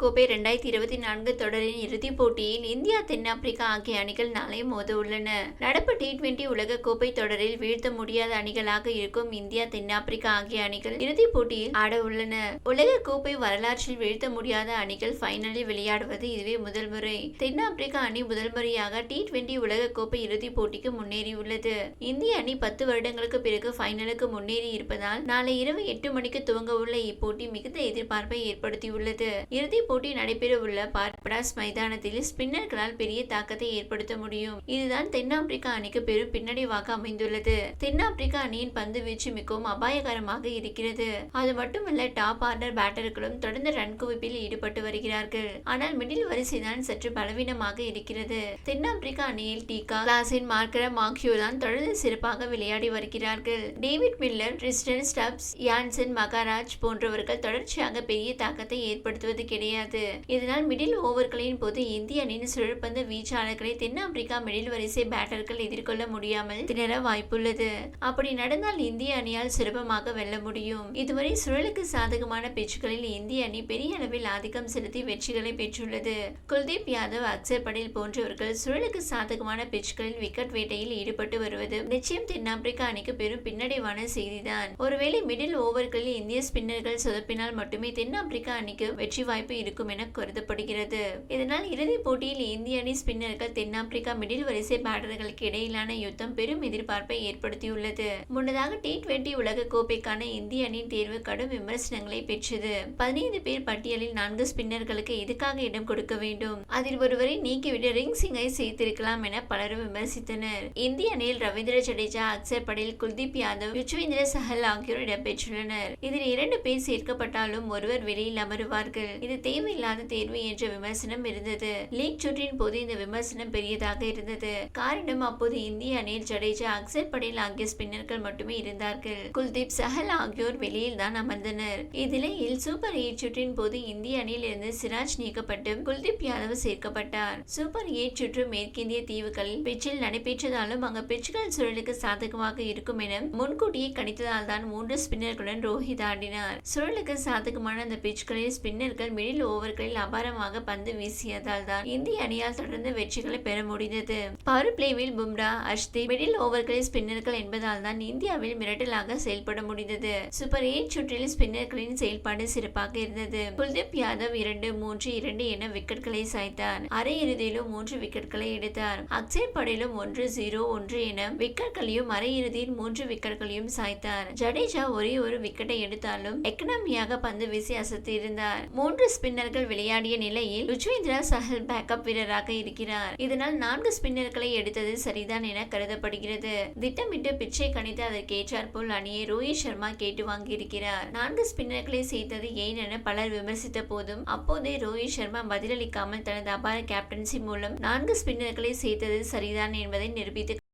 கோப்பை ரெண்டாயிரத்தி இருபத்தி நான்கு தொடரின் இறுதிப் போட்டியில் இந்தியா தென்னாப்பிரிக்கா ஆகிய அணிகள் நாளை மோத உள்ளன நடப்பு டி டுவெண்டி உலக கோப்பை தொடரில் வீழ்த்த முடியாத அணிகளாக இருக்கும் இந்தியா தென்னாப்பிரிக்கா ஆகிய அணிகள் இறுதிப் போட்டியில் ஆட உள்ளன. உலக கோப்பை வரலாற்றில் வீழ்த்த முடியாத அணிகள் ஃபைனலில் விளையாடுவது இதுவே முதல் முறை. தென்னாப்பிரிக்கா அணி முதல் முறையாக டி டுவெண்டி உலக கோப்பை இறுதிப் போட்டிக்கு முன்னேறியுள்ளது. இந்திய அணி பத்து வருடங்களுக்கு பிறகு ஃபைனலுக்கு முன்னேறி இருப்பதால் நாளை இரவு எட்டு மணிக்கு துவங்க உள்ள இப்போட்டி மிகுந்த எதிர்பார்ப்பை ஏற்படுத்தியுள்ளது. இறுதி போட்டி நடைபெறவுள்ள பார்படாஸ் மைதானத்தில் ஸ்பின்னர்களால் பெரிய தாக்கத்தை ஏற்படுத்த முடியும். இதுதான் தென்னாப்பிரிக்கா அணிக்கு பெரும் பின்னடைவாக அமைந்துள்ளது. தென்னாப்பிரிக்கா அணியின் பந்து வீச்சு மிகவும் அபாயகரமாக இருக்கிறது. அது மட்டுமல்ல டாப் ஆர்டர் பேட்டர்களும் தொடர்ந்து ரன் குவிப்பில் ஈடுபட்டு வருகிறார்கள். ஆனால் மிடில் வரிசைதான் சற்று பலவீனமாக இருக்கிறது. தென்னாப்பிரிக்கா அணியில் டீகா கிளாசின் மார்க்கரம் ஆகியோர்தான் தொடர்ந்து சிறப்பாக விளையாடி வருகிறார்கள். David Miller Tristan Stubbs Jansen Maharaj போன்றவர்கள் தொடர்ச்சியாக பெரிய தாக்கத்தை ஏற்படுத்துவது கிடையாது கிடையாது. இதனால் மிடில் ஓவர்களின் போது இந்திய அணியின் சுழற்பந்து வீச்சாளர்களை தென்னாப்பிரிக்கா மிடில் வரிசை பேட்டர்கள் எதிர்கொள்ள முடியாமல் திணற வாய்ப்புள்ளது. அப்படி நடந்தால் இந்திய அணியால் சுலபமாக வெல்ல முடியும். இதுவரை சுழலுக்கு சாதகமான பிச்சுகளில் இந்திய அணி பெரிய அளவில் ஆதிக்கம் செலுத்தி வெற்றிகளை பெற்றுள்ளது. குல்தீப் யாதவ் அக்சர் படேல் போன்றவர்கள் சுழலுக்கு சாதகமான பிச்சுகளில் விக்கெட் வேட்டையில் ஈடுபட்டு வருவது நிச்சயம் தென்னாப்பிரிக்கா அணிக்கு பெரும் பின்னடைவான செய்திதான். ஒருவேளை மிடில் ஓவர்களில் இந்திய ஸ்பின்னர்கள் சொதப்பினால் மட்டுமே தென்னாப்பிரிக்கா அணிக்கு வெற்றி வாய்ப்பு இருக்கும் என கருதப்படுகிறது. இதனால் இறுதிப் போட்டியில் இந்திய அணி ஸ்பின்னர்கள் தென்னாப்பிரிக்கா மிடில் வரிசை பேட்டர்களுக்கு இடையிலான யுத்தம் பெரும் எதிர்பார்ப்பை ஏற்படுத்தியுள்ளது. முன்னதாக டி டுவெண்டி உலக கோப்பைக்கான இந்திய அணியின் தேர்வு கடும் விமர்சனங்களை பெற்றது. பதினைந்து பேர் பட்டியலில் நான்கு ஸ்பின்னர்களுக்கு எதுக்காக இடம் கொடுக்க வேண்டும்? அதில் ஒருவரை நீக்கிவிட ரிங் சிங்கை சேர்த்திருக்கலாம் என பலரும் விமர்சித்தனர். இந்திய அணியில் ரவீந்திர ஜடேஜா அக்சர் படேல் குல்தீப் யாதவ் யுஜ்வேந்திர சஹல் ஆகியோர் இடம்பெற்றுள்ளனர். இதில் இரண்டு பேர் சேர்க்கப்பட்டாலும் ஒருவர் வெளியில் அமருவார்கள். இது தேவையில்லாத தேர்வு என்ற விமர்சனம் இருந்தது. லீக் சுற்றின் போது இந்த விமர்சனம் பெரியதாக இருந்தது. காரணம் அப்போது இந்திய அணியில் ஜடேஜா அக்சர் படேல் ஆகிய ஸ்பின்னர்கள் மட்டுமே இருந்தார்கள். குல்தீப் சஹல் ஆகியோர் வெளியில் தான் அமர்ந்தனர். இந்நிலையில் சூப்பர் எயிட் சுற்றின் போது இந்திய அணியில் இருந்து சிராஜ் நீக்கப்பட்டு குல்தீப் யாதவ் சேர்க்கப்பட்டார். சூப்பர் எயிட் சுற்று மேற்கிந்திய தீவுகளில் பிச்சில் நடைபெற்றதாலும் அங்கு பிச்சுகள் சுழலுக்கு சாதகமாக இருக்கும் என முன்கூட்டியே கணித்ததால் தான் மூன்று ஸ்பின்னர்களுடன் ரோஹித் ஆடினார். சுழலுக்கு சாதகமான அந்த பிச்சுகளில் ஸ்பின்னர்கள் மிடில் ஓவர்களில் அபாரமாக பந்து வீசியதால் தான் இந்திய அணியால் தொடர்ந்து வெற்றிகளை பெற முடிந்தது. பவர் பிளேவில் பும்ரா அஷ்தீப் மிடில் ஓவர்களில் ஸ்பின்னர்கள் என்பதால் தான் இந்தியாவில் மிரட்டலாக செயல்பட முடிந்தது. சூப்பர் எயிட் சுற்றில் ஸ்பின்னர்களின் செயல்பாடு சிறப்பாக இருந்தது. குல்தீப் யாதவ் இரண்டு மூன்று இரண்டு என விக்கெட்களை சாய்த்தார். அரை இறுதியிலும் மூன்று விக்கெட்களை எடுத்தார். அக்சர் படேலும் ஒன்று ஜீரோ ஒன்று என விக்கெட்களையும் அரை இறுதியில் மூன்று விக்கெட்களையும் சாய்த்தார். ஜடேஜா ஒரே ஒரு விக்கெட்டை எடுத்தாலும் எக்கனாமியாக பந்து வீசி அசத்தியிருந்தார். மூன்று ஸ்பின்னர்கள் விளையாடிய நிலையில் ருஜ்வேந்திரா சஹல் பேக்கப் வீரராக இருக்கிறார். இதனால் நான்கு ஸ்பின்னர்களை எடுத்தது சரிதான் என கருதப்படுகிறது. திட்டமிட்டு பிச்சை கணித்து அதற்கு ஏற்றாற்போல் அணியை ரோஹித் சர்மா கேட்டு வாங்கியிருக்கிறார். நான்கு ஸ்பின்னர்களை சேர்த்தது ஏன் என பலர் விமர்சித்த போதும் அப்போதே ரோஹித் சர்மா பதிலளிக்காமல் தனது அபார கேப்டன்சி மூலம் நான்கு ஸ்பின்னர்களை சேர்த்தது சரிதான் என்பதை நிரூபித்து